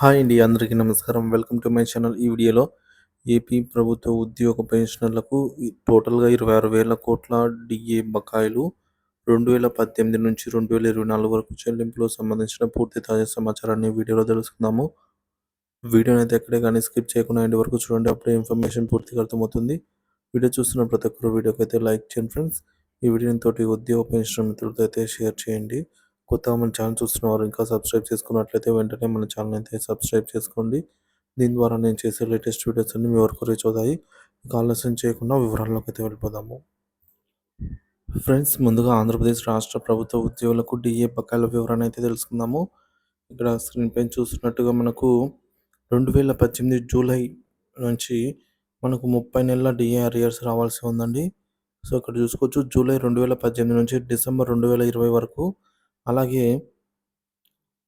Hi అండి అందరికీ నమస్కారం. Welcome to my channel. ఈ వీడియోలో ఏపీ ప్రభుత్వ ఉద్యోగ పెన్షనర్లకు టోటల్గా ఇరవై ఆరు వేల కోట్ల డిఏ బకాయిలు రెండు వేల పద్దెనిమిది నుంచి రెండు వేల ఇరవై నాలుగు వరకు చెల్లింపులకు సంబంధించిన పూర్తి తాజా సమాచారాన్ని వీడియోలో తెలుసుకుందాము. వీడియోని అయితే ఎక్కడే కానీ స్కిప్ చేయకుండా ఎండ్ వరకు చూడండి అప్పుడే ఇన్ఫర్మేషన్ పూర్తిగా అర్థమవుతుంది. వీడియో చూస్తున్న ప్రతి ఒక్కరు వీడియోకి అయితే లైక్ చేయండి ఫ్రెండ్స్. ఈ వీడియోని తోటి ఉద్యోగ పెన్షన్ మిత్రులతో అయితే షేర్ చేయండి. కొత్తగా మన ఛానల్ చూస్తున్నవారు ఇంకా సబ్స్క్రైబ్ చేసుకున్నట్లయితే వెంటనే మన ఛానల్ అయితే సబ్స్క్రైబ్ చేసుకోండి. దీని ద్వారా నేను చేసే లేటెస్ట్ వీడియోస్ అన్ని మీ వరకు రీచ్ అవుతాయి. ఆలస్యం చేయకుండా వివరాల్లోకి అయితే వెళ్ళిపోదాము. ఫ్రెండ్స్ ముందుగా ఆంధ్రప్రదేశ్ రాష్ట్ర ప్రభుత్వ ఉద్యోగులకు డిఏ బకాయిల వివరణ అయితే తెలుసుకుందాము. ఇక్కడ స్క్రీన్ పైన చూస్తున్నట్టుగా మనకు రెండు వేల పద్దెనిమిది జూలై నుంచి మనకు ముప్పై నెలల డిఏ అరియర్స్ రావాల్సి ఉందండి. సో ఇక్కడ చూసుకోవచ్చు జూలై రెండు వేల పద్దెనిమిది నుంచి డిసెంబర్ రెండు వేల ఇరవై వరకు అలాగే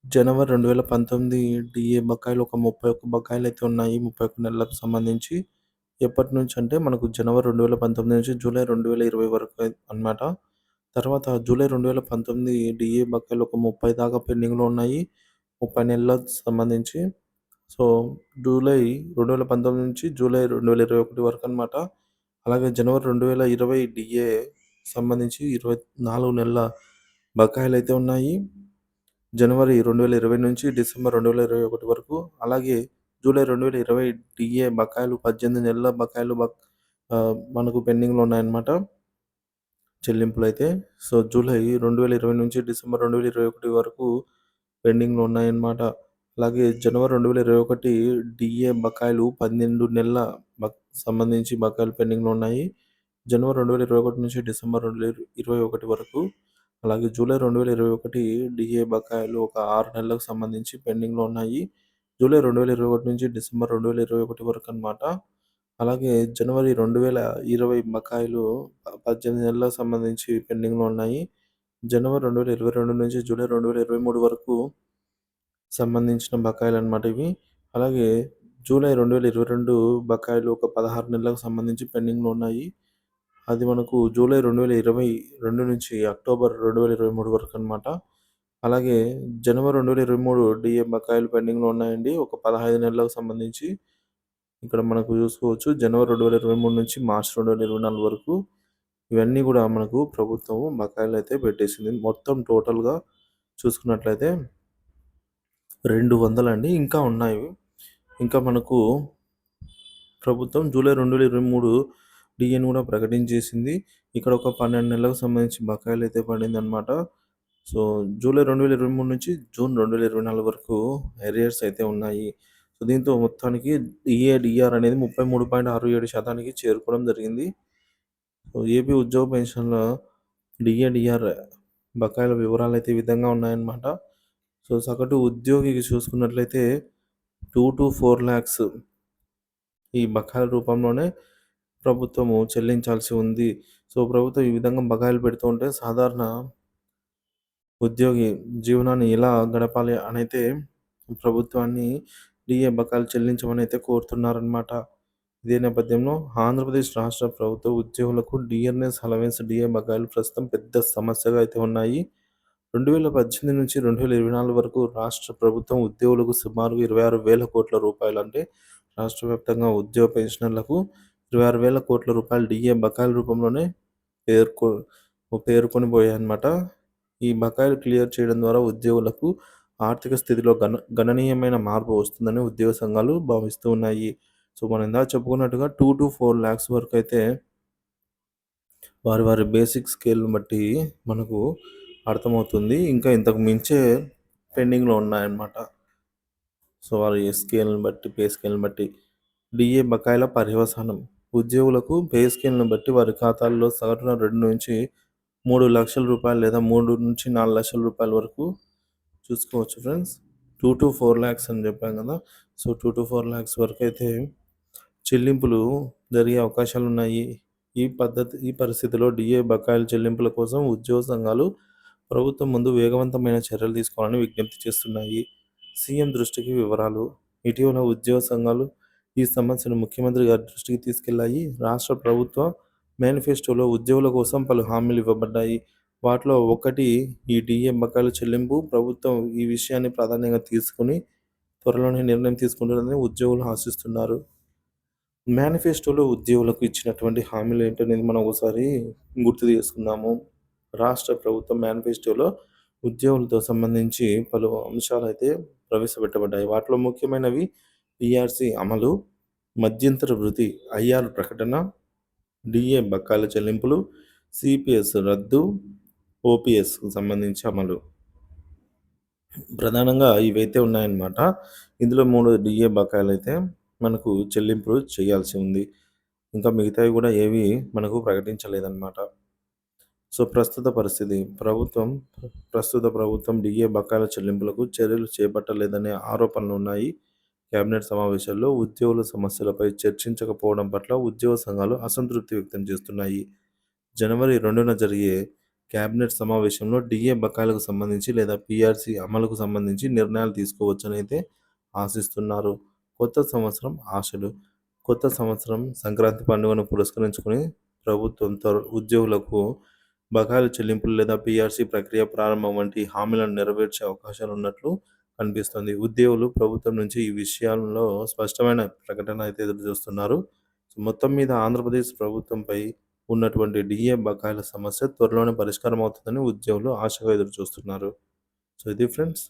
జనవరి రెండు వేల పంతొమ్మిది డిఏ బకాయిలు ఒక ముప్పై ఒక్క బకాయిలు అయితే ఉన్నాయి. ముప్పై ఒక్క నెలలకు సంబంధించి ఎప్పటి నుంచి అంటే మనకు జనవరి రెండు వేల పంతొమ్మిది నుంచి జూలై రెండు వేల ఇరవై వరకు అనమాట తర్వాత జూలై రెండు వేల పంతొమ్మిది డిఏ బకాయిలు ఒక ముప్పై దాకా పెండింగ్లో ఉన్నాయి. ముప్పై నెలలకు సంబంధించి. సో జూలై రెండు వేల పంతొమ్మిది నుంచి జూలై రెండు వేల ఇరవై ఒకటి వరకు అనమాట అలాగే జనవరి రెండు వేల ఇరవై డిఏ సంబంధించి ఇరవై నాలుగు నెలల బకాయిలు అయితే ఉన్నాయి. జనవరి రెండు వేల ఇరవై నుంచి డిసెంబర్ రెండు వేల ఇరవై ఒకటి వరకు అలాగే జూలై రెండు వేల ఇరవై డిఏ బకాయిలు పద్దెనిమిది నెలల బకాయిలు బక్ మనకు పెండింగ్లో ఉన్నాయన్నమాట. చెల్లింపులు అయితే సో జూలై రెండు వేల ఇరవై నుంచి డిసెంబర్ రెండు వేల ఇరవై ఒకటి వరకు పెండింగ్లో ఉన్నాయన్నమాట. అలాగే జనవరి రెండు వేల ఇరవై ఒకటి డిఏ బకాయిలు పన్నెండు నెలల సంబంధించి బకాయిలు పెండింగ్లో ఉన్నాయి. జనవరి రెండు వేల ఇరవై ఒకటి నుంచి డిసెంబర్ రెండు వేల ఇరవై ఒకటి వరకు అలాగే జూలై రెండు వేల ఇరవై ఒకటి డిఏ బకాయిలు ఒక ఆరు నెలలకు సంబంధించి పెండింగ్లో ఉన్నాయి. జూలై రెండు వేల ఇరవై ఒకటి నుంచి డిసెంబర్ రెండు వేల ఇరవై ఒకటి వరకు అనమాట అలాగే జనవరి రెండు వేల ఇరవై బకాయిలు పద్దెనిమిది నెలలకు సంబంధించి పెండింగ్లో ఉన్నాయి. జనవరి రెండు వేల ఇరవై రెండు నుంచి జూలై రెండు వేల ఇరవై మూడు వరకు సంబంధించిన బకాయిలు అనమాట ఇవి. అలాగే జూలై రెండు వేల ఇరవై రెండు బకాయిలు ఒక పదహారు నెలలకు సంబంధించి పెండింగ్లో ఉన్నాయి. అది మనకు జూలై రెండు వేల ఇరవై రెండు నుంచి అక్టోబర్ రెండు వేల ఇరవై మూడు వరకు అనమాట అలాగే జనవరి రెండు వేల ఇరవై మూడు డిఏ బకాయిలు పెండింగ్లో ఉన్నాయండి. ఒక పదహైదు నెలలకు సంబంధించి ఇక్కడ మనకు చూసుకోవచ్చు. జనవరి రెండు వేల ఇరవై మూడు నుంచి మార్చ్ రెండు వేల ఇరవై నాలుగు వరకు ఇవన్నీ కూడా మనకు ప్రభుత్వం బకాయిలు అయితే పెట్టేసింది. మొత్తం టోటల్గా చూసుకున్నట్లయితే రెండు వందలండి అండి. ఇంకా ఉన్నాయి. ఇంకా మనకు ప్రభుత్వం జూలై రెండు వేల ఇరవై మూడు డిఎన్ కూడా ప్రకటించేసింది. ఇక్కడ ఒక పన్నెండు నెలలకు సంబంధించి బకాయిలు అయితే పడింది అనమాట సో జూలై రెండు వేల ఇరవై మూడు నుంచి జూన్ రెండు వేల ఇరవై నాలుగు వరకు ఎరియర్స్ అయితే ఉన్నాయి. సో దీంతో మొత్తానికి ఈఏడిఆర్ అనేది ముప్పై మూడు పాయింట్ ఆరు ఏడు శాతానికి చేరుకోవడం జరిగింది. సో ఏపీ ఉద్యోగ పెన్షన్ల డిఏడిఆర్ బకాయిల వివరాలు అయితే ఈ విధంగా ఉన్నాయన్నమాట. సో సగటు ఉద్యోగికి చూసుకున్నట్లయితే టూ టు ఫోర్ ల్యాక్స్ ఈ బకాయిల రూపంలోనే ప్రభుత్వము చెల్లించాల్సి ఉంది. సో ప్రభుత్వం ఈ విధంగా బకాయిలు పెడుతూ ఉంటే సాధారణ ఉద్యోగి జీవనాన్ని ఎలా గడపాలి అని అయితే ప్రభుత్వాన్ని డిఏ బకాయిలు చెల్లించమని అయితే కోరుతున్నారనమాట ఇదే నేపథ్యంలో ఆంధ్రప్రదేశ్ రాష్ట్ర ప్రభుత్వ ఉద్యోగులకు డిఎన్ఎస్ అలవెన్స్ డిఏ బకాయిలు ప్రస్తుతం పెద్ద సమస్యగా అయితే ఉన్నాయి. రెండు వేల పద్దెనిమిది నుంచి రెండు వేల ఇరవై నాలుగు వరకు రాష్ట్ర ప్రభుత్వం ఉద్యోగులకు సుమారు ఇరవై ఆరు వేల కోట్ల రూపాయలు అంటే రాష్ట్ర వ్యాప్తంగా ఉద్యోగ పెన్షనర్లకు ఇరవై ఆరు వేల కోట్ల రూపాయలు డిఏ బకాయిల రూపంలోనే పేర్కొ పేర్కొని పోయాయన్నమాట ఈ బకాయిలు క్లియర్ చేయడం ద్వారా ఉద్యోగులకు ఆర్థిక స్థితిలో గణ గణనీయమైన మార్పు వస్తుందని ఉద్యోగ సంఘాలు భావిస్తూ ఉన్నాయి. సో మనం ఇందాక చెప్పుకున్నట్టుగా టూ టు ఫోర్ ల్యాక్స్ వరకు అయితే వారి వారి బేసిక్ స్కేల్ని బట్టి మనకు అర్థమవుతుంది. ఇంకా ఇంతకు మించే పెండింగ్లో ఉన్నాయన్నమాట. సో వారి స్కేల్ని బట్టి పే స్కేల్ని బట్టి డిఏ బకాయిల పర్యవసానం ఉద్యోగులకు పే స్కేల్ను బట్టి వారి ఖాతాల్లో సగటున రెండు నుంచి మూడు లక్షల రూపాయలు లేదా మూడు నుంచి నాలుగు లక్షల రూపాయల వరకు చూసుకోవచ్చు friends. Two to four lakhs అని చెప్పాం కదా. So two to four lakhs వరకు అయితే చెల్లింపులు జరిగే అవకాశాలు ఉన్నాయి. ఈ పద్ధతి ఈ పరిస్థితిలో డిఏ బకాయిల చెల్లింపుల కోసం ఉద్యోగ సంఘాలు ప్రభుత్వం ముందు వేగవంతమైన చర్యలు తీసుకోవాలని విజ్ఞప్తి చేస్తున్నాయి. సీఎం దృష్టికి వివరాలు ఇటీవల ఉద్యోగ సంఘాలు ఈ సమస్యను ముఖ్యమంత్రి గారి దృష్టికి తీసుకెళ్ళాయి రాష్ట్ర ప్రభుత్వ మేనిఫెస్టోలో ఉద్యోగుల కోసం పలు హామీలు ఇవ్వబడ్డాయి. వాటిలో ఒకటి ఈ డిఏ బకాయిల చెల్లింపు. ప్రభుత్వం ఈ విషయాన్ని ప్రాధాన్యంగా తీసుకుని త్వరలోనే నిర్ణయం తీసుకుంటుందని ఉద్యోగులు ఆశిస్తున్నారు. మేనిఫెస్టోలో ఉద్యోగులకు ఇచ్చినటువంటి హామీలు ఏంటనేది మనం ఒకసారి గుర్తు చేసుకుందాము. రాష్ట్ర ప్రభుత్వం మేనిఫెస్టోలో ఉద్యోగులతో సంబంధించి పలు అంశాలు అయితే ప్రవేశపెట్టబడ్డాయి. వాటిలో ముఖ్యమైనవి పిఆర్సి అమలు మధ్యంతర వృత్తి ఐఆర్ ప్రకటన డిఏ బకాయిల చెల్లింపులు సిపిఎస్ రద్దు ఓపీఎస్కు సంబంధించి అమలు. ప్రధానంగా ఇవైతే ఉన్నాయన్నమాట. ఇందులో మూడు డిఏ బకాయిలు అయితే మనకు చెల్లింపులు చేయాల్సి ఉంది. ఇంకా మిగతావి కూడా ఏవి మనకు ప్రకటించలేదన్నమాట. సో ప్రస్తుత పరిస్థితి ప్రభుత్వం ప్రస్తుత ప్రభుత్వం డిఏ బకాయిల చెల్లింపులకు చర్యలు చేపట్టలేదనే ఆరోపణలు ఉన్నాయి. కేబినెట్ సమావేశాల్లో ఉద్యోగుల సమస్యలపై చర్చించకపోవడం పట్ల ఉద్యోగ సంఘాలు అసంతృప్తి వ్యక్తం చేస్తున్నాయి. జనవరి రెండున జరిగే కేబినెట్ సమావేశంలో డిఏ బకాయిలకు సంబంధించి లేదా పిఆర్సీ అమలుకు సంబంధించి నిర్ణయాలు తీసుకోవచ్చని అయితే ఆశిస్తున్నారు. కొత్త సంవత్సరం ఆశలు. కొత్త సంవత్సరం సంక్రాంతి పండుగను పురస్కరించుకొని ప్రభుత్వం ఉద్యోగులకు బకాయిల చెల్లింపులు లేదా పిఆర్సీ ప్రక్రియ ప్రారంభం వంటి హామీలను నెరవేర్చే అవకాశాలు ఉన్నట్లు కనిపిస్తుంది. ఉద్యోగులు ప్రభుత్వం నుంచి ఈ విషయాల్లో స్పష్టమైన ప్రకటన అయితే ఎదురు చూస్తున్నారు మొత్తం మీద ఆంధ్రప్రదేశ్ ప్రభుత్వంపై ఉన్నటువంటి డిఏ బకాయిల సమస్య త్వరలోనే పరిష్కారం అవుతుందని ఉద్యోగులు ఆశగా ఎదురు చూస్తున్నారు సో ఇది ఫ్రెండ్స్